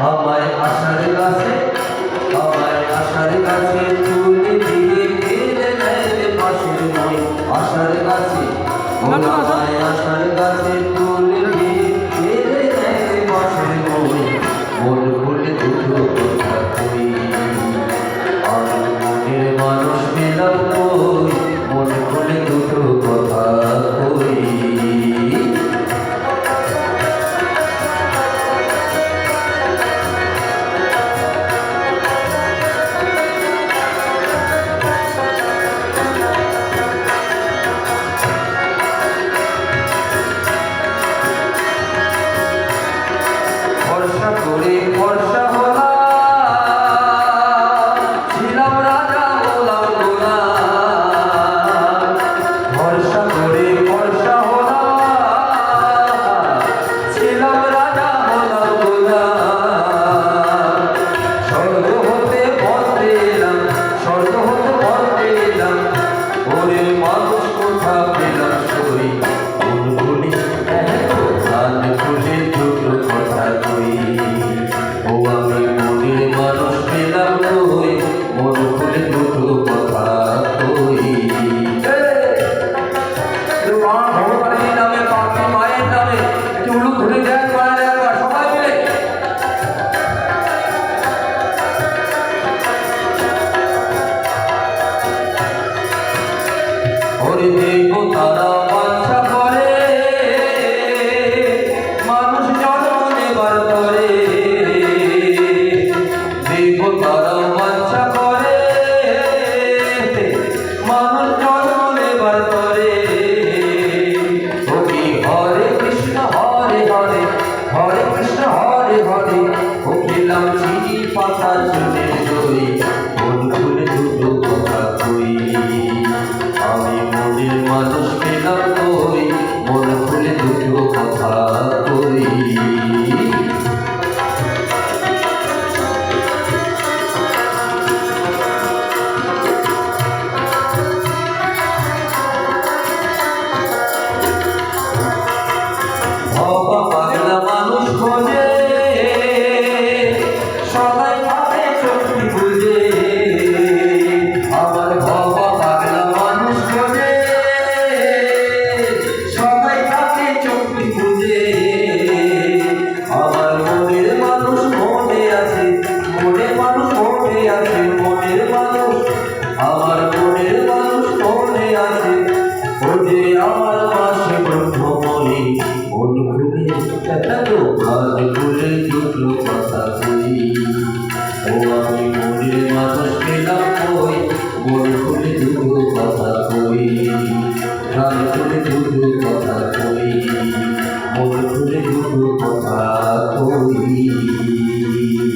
আমায় আশার কাছে আমায় আশার কাছে তুলে 와. দেবতারা না কই মন খুলে দুটো কথা কই చెత్తకు